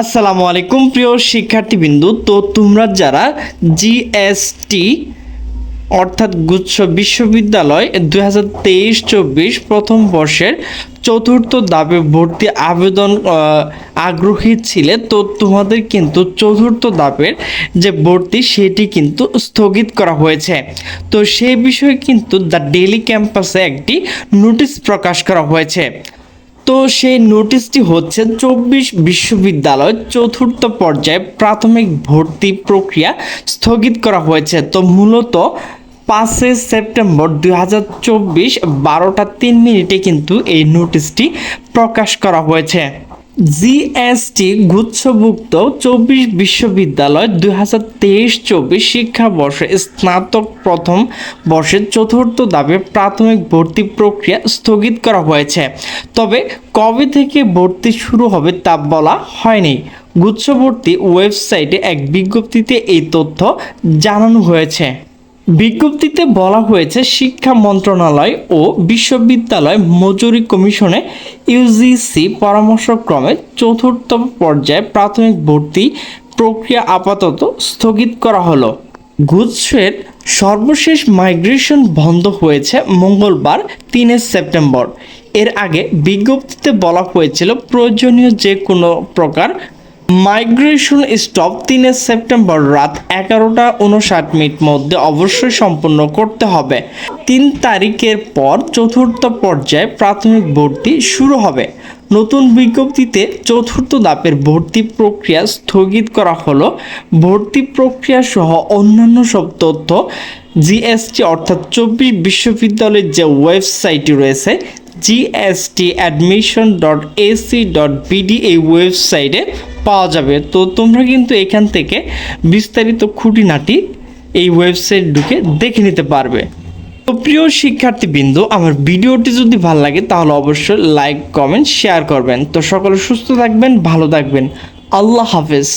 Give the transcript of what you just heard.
আসসালামু আলাইকুম, প্রিয় শিক্ষার্থীবৃন্দু। তো তোমরা যারা জিএসটি অর্থাৎ গুচ্ছ বিশ্ববিদ্যালয় দুই হাজার তেইশ চব্বিশ প্রথম বর্ষের চতুর্থ দাবে ভর্তি আবেদন আগ্রহী ছিলে, তো তোমাদের কিন্তু চতুর্থ দাবের যে ভর্তি সেটি কিন্তু স্থগিত করা হয়েছে। তো সেই বিষয়ে কিন্তু দ্য ডেলি ক্যাম্পাসে একটি নোটিশ প্রকাশ করা হয়েছে। তো সেই নোটিশটি হচ্ছে চব্বিশ বিশ্ববিদ্যালয় চতুর্থ পর্যায়ে প্রাথমিক ভর্তি প্রক্রিয়া স্থগিত করা হয়েছে। তো মূলত পাঁচই সেপ্টেম্বর দুই হাজার চব্বিশ বারোটা তিন মিনিটে কিন্তু এই নোটিশটি প্রকাশ করা হয়েছে। জিএসটি গুচ্ছভুক্ত চব্বিশ বিশ্ববিদ্যালয় দুই হাজার তেইশ চব্বিশ শিক্ষাবর্ষে স্নাতক প্রথম বর্ষের চতুর্থ দাবে প্রাথমিক ভর্তি প্রক্রিয়া স্থগিত করা হয়েছে। তবে কবে থেকে ভর্তি শুরু হবে তা বলা হয়নি। গুচ্ছভর্তি ওয়েবসাইটে এক বিজ্ঞপ্তিতে এই তথ্য জানানো হয়েছে। বিজ্ঞপ্তিতে বলা হয়েছে, শিক্ষা মন্ত্রণালয় ও বিশ্ববিদ্যালয় মজুরি কমিশনে ইউজিসি পরামর্শক্রমে চতুর্থ পর্যায়ে প্রাথমিক ভর্তি প্রক্রিয়া আপাতত স্থগিত করা হলো। গুজসের সর্বশেষ মাইগ্রেশন বন্ধ হয়েছে মঙ্গলবার, তিনে সেপ্টেম্বর। এর আগে বিজ্ঞপ্তিতে বলা হয়েছিল প্রয়োজনীয় যে কোনো প্রকার মাইগ্রেশন স্টপ তিনে সেপ্টেম্বর রাত এগারোটা উনষাট মিনিট মধ্যে অবশ্যই সম্পন্ন করতে হবে। তিন তারিখের পর চতুর্থ পর্যায়ে প্রাথমিক ভর্তি শুরু হবে। নতুন বিজ্ঞপ্তিতে চতুর্থ ধাপের ভর্তি প্রক্রিয়া স্থগিত করা হলো। ভর্তি প্রক্রিয়া সহ অন্যান্য সব তথ্য, জিএসটি অর্থাৎ চব্বিশ বিশ্ববিদ্যালয়ের যে ওয়েবসাইটটি রয়েছে GST admission dot AC dot BD এই ওয়েবসাইটে পাওয়া যাবে। তো তোমরা কিন্তু এখান থেকে বিস্তারিত খুঁটিনাটি এই ওয়েবসাইট ঢুকে দেখে নিতে পারবে। তো প্রিয় শিক্ষার্থীবৃন্দ, আমার ভিডিওটি যদি ভালো লাগে তাহলে অবশ্যই লাইক কমেন্ট শেয়ার করবেন। তো সকলে সুস্থ থাকবেন, ভালো থাকবেন। আল্লাহ হাফেজ।